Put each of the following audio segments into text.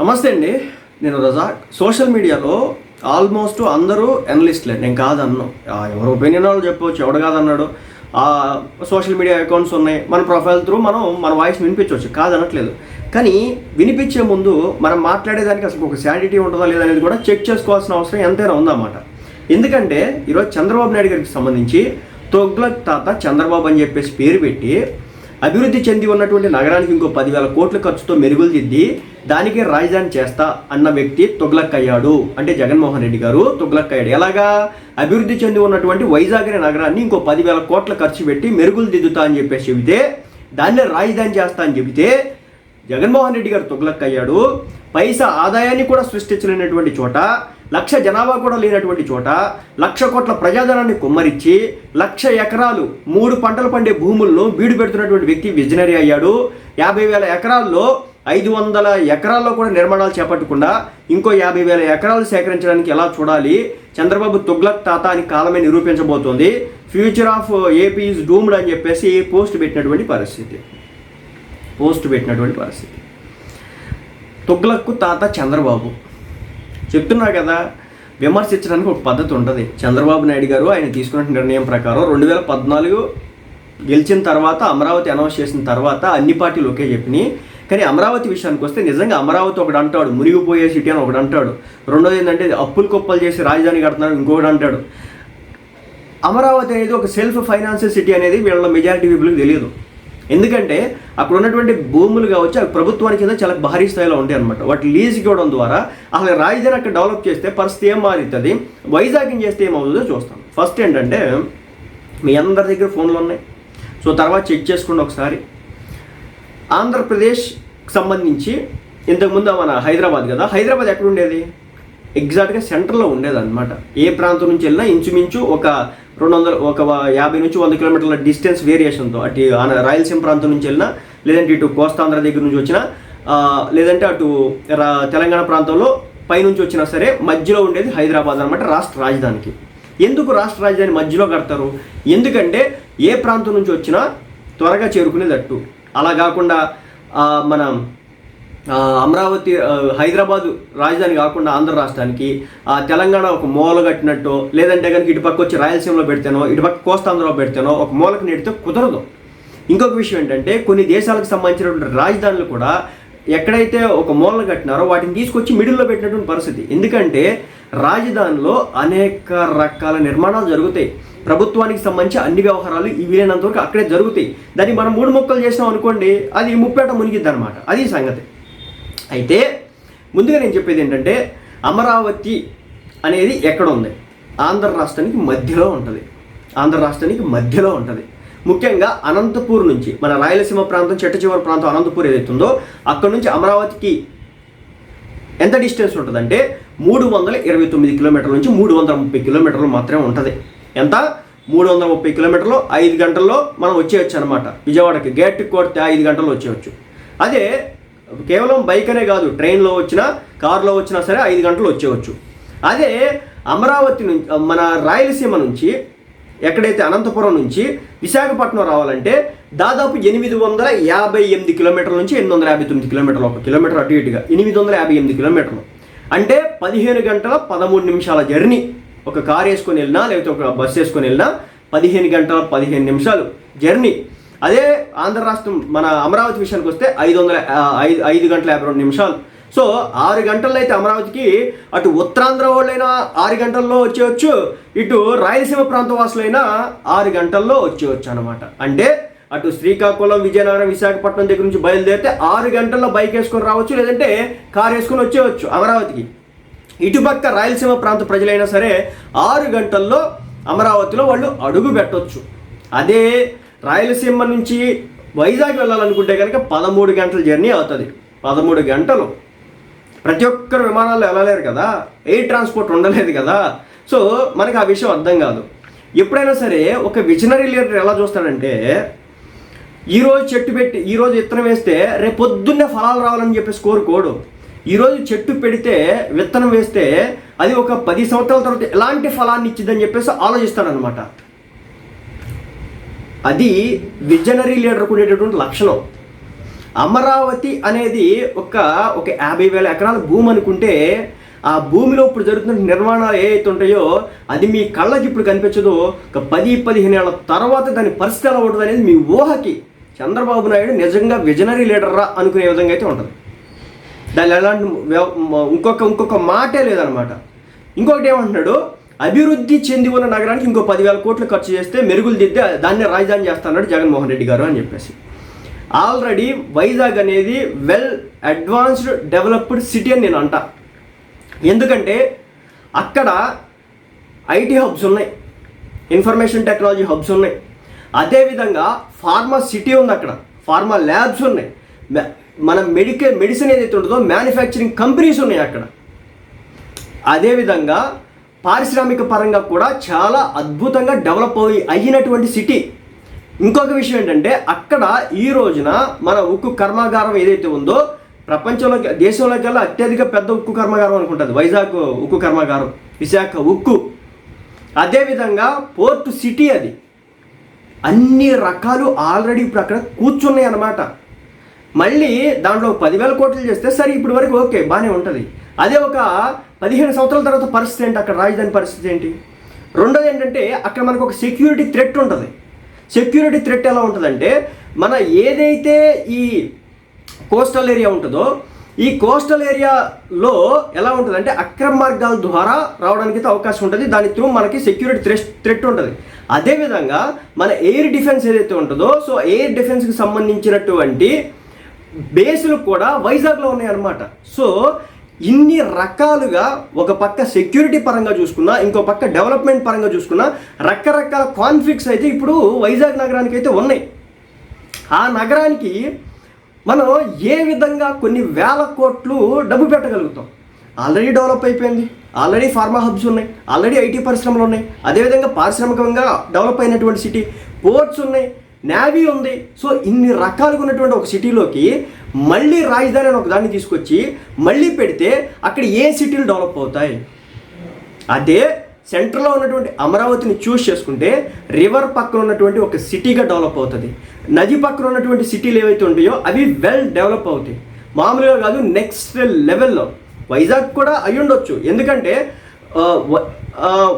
నమస్తే అండి. నేను రజాక్ సోషల్ మీడియాలో ఆల్మోస్ట్ అందరూ అనలిస్ట్లే. నేను కాదన్నాను ఎవరు ఒపీనియన్ వాళ్ళు చెప్పవచ్చు ఎవడు కాదన్నాడు. ఆ, సోషల్ మీడియా అకౌంట్స్ ఉన్నాయి. మన ప్రొఫైల్ త్రూ మనం మన వాయిస్ వినిపించవచ్చు కాదనట్లేదు. కానీ వినిపించే ముందు మనం మాట్లాడేదానికి అసలు ఒక శానిటీ ఉంటుందా లేదా అనేది కూడా చెక్ చేసుకోవాల్సిన అవసరం ఎంతైనా ఉందన్నమాట. ఎందుకంటే ఈరోజు చంద్రబాబు నాయుడు గారికి సంబంధించి తొగ్లక్ తాత చంద్రబాబు అని చెప్పేసి పేరు పెట్టి అభివృద్ధి చెంది ఉన్నటువంటి నగరానికి ఇంకో పదివేల కోట్ల ఖర్చుతో మెరుగులు దిద్ది దానికి రాజధాని చేస్తా అన్న వ్యక్తి తొగ్లక్ అయ్యాడు అంటే జగన్మోహన్ రెడ్డి గారు తొగ్లక్ అయ్యాడు ఎలాగా? అభివృద్ధి చెంది ఉన్నటువంటి వైజాగ్ అనే నగరాన్ని ఇంకో పదివేల కోట్ల ఖర్చు పెట్టి మెరుగులు దిద్దుతా అని చెప్పేసి చెబితే దాన్నే రాజధాని చేస్తా అని చెబితే జగన్మోహన్ రెడ్డి గారు తొగ్లక్ అయ్యాడు పైసా ఆదాయాన్ని కూడా సృష్టించలేనటువంటి చోట లక్ష జనాభా కూడా లేనటువంటి చోట లక్ష కోట్ల ప్రజాధనాన్ని కుమ్మరించి లక్ష ఎకరాలు మూడు పంటలు పండే భూముల్లో బీడు పెడుతున్నటువంటి వ్యక్తి విజనరీ అయ్యాడు. యాభై వేల ఎకరాల్లో ఐదు వందల ఎకరాల్లో కూడా నిర్మాణాలు చేపట్టకుండా ఇంకో యాభై వేల ఎకరాలు సేకరించడానికి ఎలా చూడాలి? చంద్రబాబు తుగ్లక్ తాత అని కాలమే నిరూపించబోతోంది. Future of AP is doomed అని చెప్పేసి పోస్ట్ పెట్టినటువంటి పరిస్థితి. పోస్ట్ పెట్టినటువంటి పరిస్థితి. తుగ్లక్కు తాత చంద్రబాబు. చెప్తున్నా కదా విమర్శించడానికి ఒక పద్ధతి ఉంటుంది. చంద్రబాబు నాయుడు గారు ఆయన తీసుకున్న నిర్ణయం ప్రకారం రెండు వేల పద్నాలుగు గెలిచిన తర్వాత అమరావతి అనౌన్స్ చేసిన తర్వాత అన్ని పార్టీలు ఒకే చెప్పినాయి. కానీ అమరావతి విషయానికి వస్తే నిజంగా అమరావతి ఒకటి అంటాడు మునిగిపోయే సిటీ అని ఒకటి అంటాడు. రెండోది ఏంటంటే అప్పులు కుప్పలు చేసి రాజధాని కడుతున్నాడు ఇంకొకటి అంటాడు. అమరావతి అనేది ఒక సెల్ఫ్ ఫైనాన్షియల్ సిటీ అనేది వీళ్ళ మెజారిటీ పీపుల్కి తెలియదు. ఎందుకంటే అక్కడ ఉన్నటువంటి భూములు కావచ్చు అవి ప్రభుత్వానికి కింద చాలా భారీ స్థాయిలో ఉంటాయి అనమాట వాటి లీజ్ ఇవ్వడం ద్వారా అసలు రాజధాని అక్కడ డెవలప్ చేస్తే పరిస్థితి ఏం మారుతుంది? వైజాగ్ చేస్తే ఏమవుతుందో చూస్తాం. ఫస్ట్ ఏంటంటే మీ అందరి దగ్గర ఫోన్లు ఉన్నాయి. సో తర్వాత చెక్ చేసుకోండి ఒకసారి. ఆంధ్రప్రదేశ్కి సంబంధించి ఇంతకుముందు మన హైదరాబాద్ కదా హైదరాబాద్ ఎక్కడ ఉండేది? ఎగ్జాక్ట్గా సెంటర్లో ఉండేదన్నమాట ఏ ప్రాంతం నుంచి వెళ్ళినా ఇంచుమించు ఒక రెండు వందల ఒక యాభై నుంచి వంద కిలోమీటర్ల డిస్టెన్స్ వేరియేషన్తో అటు ఆన- రాయలసీమ ప్రాంతం నుంచి వెళ్ళినా లేదంటే ఇటు కోస్తాంధ్ర దగ్గర నుంచి వచ్చిన లేదంటే అటు రా- తెలంగాణ ప్రాంతంలో పైనుంచి వచ్చినా సరే మధ్యలో ఉండేది హైదరాబాద్ అనమాట రాష్ట్ర రాజధానికి. ఎందుకు రాష్ట్ర రాజధాని మధ్యలో కడతారు? ఎందుకంటే ఏ ప్రాంతం నుంచి వచ్చినా త్వరగా చేరుకునేది అట్టు అలా కాకుండా మన అమరావతి హైదరాబాద్ రాజధాని కాకుండా ఆంధ్ర రాష్ట్రానికి ఆ, తెలంగాణ ఒక మూల కట్టినట్టు లేదంటే కనుక ఇటుపక్క వచ్చి రాయలసీమలో పెడితేనో ఇటుపక్క కోస్తాంధ్రలో పెడితేనో ఒక మూలకు నెడితే కుదరదు. ఇంకొక విషయం ఏంటంటే కొన్ని దేశాలకు సంబంధించినటువంటి రాజధానులు కూడా ఎక్కడైతే ఒక మూలన కట్టినారో వాటిని తీసుకొచ్చి మిడిల్లో పెట్టినటువంటి పరిస్థితి. ఎందుకంటే రాజధానిలో అనేక రకాల నిర్మాణాలు జరుగుతాయి. ప్రభుత్వానికి సంబంధించి అన్ని వ్యవహారాలు ఈ వీలైనంత వరకు అక్కడే జరుగుతాయి. దాన్ని మనం మూడు మొక్కలు చేసినాం అనుకోండి అది ముప్పేట మునిగిద్ది అనమాట అది సంగతి. అయితే ముందుగా నేను చెప్పేది ఏంటంటే అమరావతి అనేది ఎక్కడ ఉంది? ఆంధ్ర రాష్ట్రానికి మధ్యలో ఉంటుంది. ఆంధ్ర రాష్ట్రానికి మధ్యలో ఉంటుంది. ముఖ్యంగా అనంతపూర్ నుంచి మన రాయలసీమ ప్రాంతం చెట్ట చివరి ప్రాంతం అనంతపూర్ ఏదైతుందో అక్కడ నుంచి అమరావతికి ఎంత డిస్టెన్స్ ఉంటుందంటే మూడు వందల ఇరవై తొమ్మిది కిలోమీటర్ల నుంచి మూడు వందల ముప్పై కిలోమీటర్లు మాత్రమే ఉంటుంది. ఎంత? మూడు వందల ముప్పై కిలోమీటర్లు ఐదు గంటల్లో మనం వచ్చేయచ్చు అనమాట విజయవాడకి గేట్ కొడితే ఐదు గంటల్లో వచ్చేయచ్చు. అదే కేవలం బైక్ అనే కాదు ట్రైన్లో వచ్చినా కారులో వచ్చినా సరే ఐదు గంటలు వచ్చేవచ్చు అదే అమరావతి నుంచి మన రాయలసీమ నుంచి ఎక్కడైతే అనంతపురం నుంచి విశాఖపట్నం రావాలంటే దాదాపు ఎనిమిది వందల యాభై ఎనిమిది కిలోమీటర్ల నుంచి ఎనిమిది వందల యాభై తొమ్మిది కిలోమీటర్లు ఒక కిలోమీటర్ అటు ఇటుగా ఎనిమిది వందల యాభై ఎనిమిది కిలోమీటర్లు. అంటే పదిహేను గంటల పదమూడు నిమిషాల జర్నీ. ఒక కార్ వేసుకొని వెళ్ళినా లేకపోతే ఒక బస్సు వేసుకొని వెళ్ళినా పదిహేను గంటల పదిహేను నిమిషాలు జర్నీ. అదే ఆంధ్ర రాష్ట్రం మన అమరావతి విషయానికి వస్తే ఐదు వందల ఐదు ఐదు గంటల యాభై రెండు నిమిషాలు. సో ఆరు గంటల్లో అయితే అమరావతికి అటు ఉత్తరాంధ్ర వాళ్ళైనా ఆరు గంటల్లో వచ్చేయచ్చు ఇటు రాయలసీమ ప్రాంత వాసులైనా ఆరు గంటల్లో వచ్చేయచ్చు అనమాట అంటే అటు శ్రీకాకుళం విజయనగరం విశాఖపట్నం దగ్గర నుంచి బయలుదేరితే ఆరు గంటల్లో బైక్ వేసుకొని రావచ్చు లేదంటే కార్ వేసుకొని వచ్చేయచ్చు అమరావతికి. ఇటుపక్క రాయలసీమ ప్రాంత ప్రజలైనా సరే ఆరు గంటల్లో అమరావతిలో వాళ్ళు అడుగు పెట్టవచ్చు అదే రాయలసీమ నుంచి వైజాగ్ వెళ్ళాలనుకుంటే కనుక పదమూడు గంటల జర్నీ అవుతుంది. పదమూడు గంటలు. ప్రతి ఒక్కరు విమానాల్లో వెళ్ళలేరు కదా ఎయిర్ ట్రాన్స్పోర్ట్ ఉండలేదు కదా. సో మనకి ఆ విషయం అర్థం కాదు. ఎప్పుడైనా సరే ఒక విజనరీ లీడర్ ఎలా చూస్తాడంటే ఈరోజు చెట్టు పెట్టి ఈరోజు విత్తనం వేస్తే రేపు పొద్దున్నే ఫలాలు రావాలని చెప్పేసి కోరుకోడు ఈరోజు చెట్టు పెడితే విత్తనం వేస్తే అది ఒక పది సంవత్సరాల తర్వాత ఎలాంటి ఫలాన్ని ఇచ్చిందని చెప్పేసి ఆలోచిస్తాడనమాట అది విజనరీ లీడర్కు ఉండేటటువంటి లక్షణం. అమరావతి అనేది ఒక ఒక యాభై వేల ఎకరాల భూమి అనుకుంటే ఆ భూమిలో ఇప్పుడు జరుగుతున్న నిర్మాణాలు ఏవైతే ఉంటాయో అది మీ కళ్ళకి ఇప్పుడు కనిపించదో. ఒక పది పదిహేను ఏళ్ళ తర్వాత దాని పరిస్థితి ఎలా ఉంటుంది అనేది మీ ఊహకి చంద్రబాబు నాయుడు నిజంగా విజనరీ లీడర్రా అనుకునే విధంగా అయితే ఉంటుంది. దాని ఎలాంటి ఇంకొక ఇంకొక మాటే లేదనమాట ఇంకొకటి ఏమంటున్నాడు? అభివృద్ధి చెంది ఉన్న నగరానికి ఇంకో పదివేల కోట్లు ఖర్చు చేస్తే మెరుగులు దిద్దే దాన్ని రాజధాని చేస్తాడు జగన్మోహన్ రెడ్డి గారు అని చెప్పేసి. ఆల్రెడీ వైజాగ్ అనేది వెల్ అడ్వాన్స్డ్ డెవలప్డ్ సిటీ అని నేను అంట ఎందుకంటే అక్కడ ఐటీ హబ్స్ ఉన్నాయి. ఇన్ఫర్మేషన్ టెక్నాలజీ హబ్స్ ఉన్నాయి. అదేవిధంగా ఫార్మా సిటీ ఉంది అక్కడ. ఫార్మా ల్యాబ్స్ ఉన్నాయి. మన మెడికల్ మెడిసిన్ ఏదైతే ఉంటుందో మ్యానుఫ్యాక్చరింగ్ కంపెనీస్ ఉన్నాయి అక్కడ. అదేవిధంగా పారిశ్రామిక పరంగా కూడా చాలా అద్భుతంగా డెవలప్ అయ్యి అయినటువంటి సిటీ. ఇంకొక విషయం ఏంటంటే అక్కడ ఈ రోజున మన ఉక్కు కర్మాగారం ఏదైతే ఉందో ప్రపంచంలో దేశంలోకెల్లా అత్యధిక పెద్ద ఉక్కు కర్మాగారం అనుకుంటుంది వైజాగ్ ఉక్కు కర్మాగారం విశాఖ ఉక్కు. అదేవిధంగా పోర్ట్ సిటీ అది. అన్ని రకాలు ఆల్రెడీ ఇప్పుడు అక్కడ కూర్చున్నాయి అన్నమాట. మళ్ళీ దాంట్లో పదివేల కోట్లు చేస్తే సరే ఇప్పుడు వరకు ఓకే బాగానే ఉంటుంది. అదే ఒక పదిహేను సంవత్సరాల తర్వాత పరిస్థితి ఏంటి? అక్కడ రాజధాని పరిస్థితి ఏంటి? రెండోది ఏంటంటే అక్కడ మనకు ఒక సెక్యూరిటీ థ్రెట్ ఉంటుంది. సెక్యూరిటీ థ్రెట్ ఎలా ఉంటుందంటే మన ఏదైతే ఈ కోస్టల్ ఏరియా ఉంటుందో ఈ కోస్టల్ ఏరియాలో ఎలా ఉంటుందంటే అక్రమ మార్గాల ద్వారా రావడానికి అయితే అవకాశం ఉంటుంది. దాని త్రూ మనకి సెక్యూరిటీ థ్రెట్ థ్రెట్ ఉంటుంది. అదేవిధంగా మన ఎయిర్ డిఫెన్స్ ఏదైతే ఉంటుందో సో ఎయిర్ డిఫెన్స్కి సంబంధించినటువంటి బేసులు కూడా వైజాగ్లో ఉన్నాయన్నమాట. సో ఇన్ని రకాలుగా ఒక పక్క సెక్యూరిటీ పరంగా చూసుకున్నా ఇంకో పక్క డెవలప్మెంట్ పరంగా చూసుకున్నా రకరకాల కాన్ఫ్లిక్ట్స్ అయితే ఇప్పుడు వైజాగ్ నగరానికి అయితే ఉన్నాయి. ఆ నగరానికి మనం ఏ విధంగా కొన్ని వేల కోట్లు డబ్బు పెట్టగలుగుతాం? ఆల్రెడీ డెవలప్ అయిపోయింది. ఆల్రెడీ ఫార్మా హబ్స్ ఉన్నాయి. ఆల్రెడీ ఐటీ పరిశ్రమలు ఉన్నాయి. అదేవిధంగా పారిశ్రామికంగా డెవలప్ అయినటువంటి సిటీ పోర్ట్స్ ఉన్నాయి. నేవీ ఉంది. సో ఇన్ని రకాలుగా ఉన్నటువంటి ఒక సిటీలోకి మళ్ళీ రాజధాని అని ఒక దాన్ని తీసుకొచ్చి మళ్ళీ పెడితే అక్కడ ఏ సిటీలు డెవలప్ అవుతాయి? అదే సెంటర్లో ఉన్నటువంటి అమరావతిని చూస్ చేసుకుంటే రివర్ పక్కన ఉన్నటువంటి ఒక సిటీగా డెవలప్ అవుతుంది. నది పక్కన ఉన్నటువంటి సిటీలు ఏవైతే ఉంటాయో అవి వెల్ డెవలప్ అవుతాయి. మామూలుగా కాదు నెక్స్ట్ లెవెల్లో. వైజాగ్ కూడా అయి ఉండొచ్చు ఎందుకంటే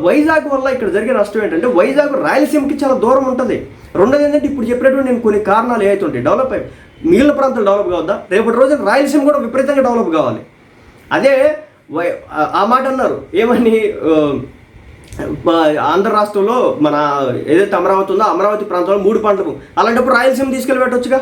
వైజాగ్ వల్ల ఇక్కడ జరిగే నష్టం ఏంటంటే వైజాగ్ రాయలసీమకి చాలా దూరం ఉంటుంది. రెండోది ఏంటంటే ఇప్పుడు చెప్పినటువంటి నేను కొన్ని కారణాలు ఏవైతే ఉంటాయి డెవలప్ అయ్యి మిగిలిన ప్రాంతాలు డెవలప్ కావద్దా? రేపటి రోజున రాయలసీమ కూడా విపరీతంగా డెవలప్ కావాలి. అదే వై- ఆ- మాట అన్నారు. ఏమని ఆంధ్ర రాష్ట్రంలో మన ఏదైతే అమరావతి ఉందో అమరావతి ప్రాంతంలో మూడు పంటలు అలాంటప్పుడు రాయలసీమ తీసుకెళ్ళి పెట్టొచ్చుగా?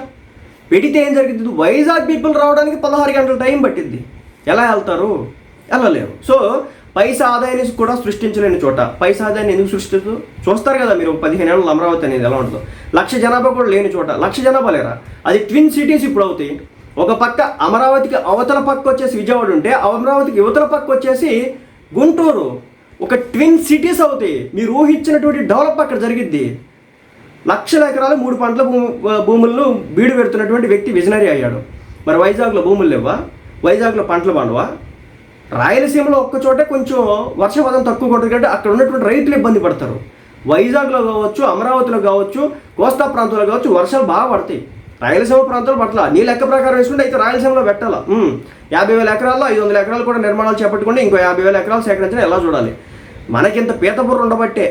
పెడితే ఏం జరిగింది వైజాగ్ పీపుల్ రావడానికి పదహారు గంటల టైం పట్టింది ఎలా వెళ్తారు? వెళ్ళలేరు. సో పైసా ఆదాయాన్ని కూడా సృష్టించలేని చోట పైసా ఆదాయాన్ని ఎందుకు సృష్టిస్తూ చూస్తారు కదా మీరు పదిహేను ఏళ్ళు అమరావతి అనేది ఎలా ఉంటుందో. లక్ష జనాభా కూడా లేని చోట లక్ష జనాభా లేరా? అది ట్విన్ సిటీస్ ఇప్పుడు అవుతాయి. ఒక పక్క అమరావతికి అవతల పక్క వచ్చేసి విజయవాడ ఉంటే అమరావతికి యువతల పక్క వచ్చేసి గుంటూరు. ఒక ట్విన్ సిటీస్ అవుతాయి. మీరు ఊహించినటువంటి డెవలప్ అక్కడ జరిగిద్ది. లక్షల ఎకరాలు మూడు పంటల భూము భూములను బీడు పెడుతున్నటువంటి వ్యక్తి విజనరీ అయ్యాడు. మరి వైజాగ్లో భూములు లేవా? వైజాగ్లో పంటలు పండవా? రాయలసీమలో ఒక్కచోటే కొంచెం వర్షపాతం తక్కువ ఉంటుంది కాబట్టి అక్కడ ఉన్నటువంటి రైతులు ఇబ్బంది పడతారు. వైజాగ్లో కావచ్చు అమరావతిలో కావచ్చు కోస్తా ప్రాంతంలో కావచ్చు వర్షాలు బాగా పడతాయి. రాయలసీమ ప్రాంతాలు పట్ల నీ లెక్క ప్రకారం వేసుకుంటే అయితే రాయలసీమలో పెట్టాలా? యాభై వేల ఎకరాల్లో ఐదు వందల ఎకరాలు కూడా నిర్మాణాలు చేపట్టుకుంటే ఇంకో యాభై వేల ఎకరాలు సేకరించడం ఎలా చూడాలి? మనకింత పీతపుర్రు ఉండబట్టే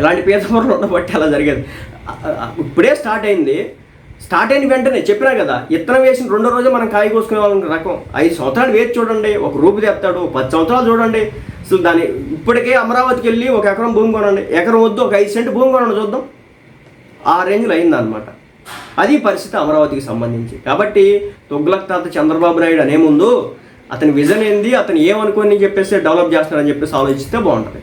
ఇలాంటి పీతపురలు ఉండబట్టే అలా జరిగేది. ఇప్పుడే స్టార్ట్ అయింది. స్టార్ట్ అయిన వెంటనే చెప్పినా కదా ఇత్తనం వేసిన రెండో రోజే మనం కాయ కోసుకునే వాళ్ళ రకం. ఐదు సంవత్సరాలు వేచి చూడండి ఒక రూపు తెస్తాడు పది సంవత్సరాలు చూడండి. అసలు దాని ఇప్పటికే అమరావతికి వెళ్ళి ఒక ఎకరం భూమి కొనండి. ఎకరం వద్దు ఒక ఐదు సెంట్ భూమి కొనండి చూద్దాం. ఆ రేంజ్లో అయిందనమాట అది పరిస్థితి అమరావతికి సంబంధించి. కాబట్టి తొగ్లక్ తాత చంద్రబాబు నాయుడు అనే ముందు అతని విజన్ ఏంది అతను ఏమనుకోని చెప్పేసి డెవలప్ చేస్తున్నాడని చెప్పేసి ఆలోచిస్తే బాగుంటుంది.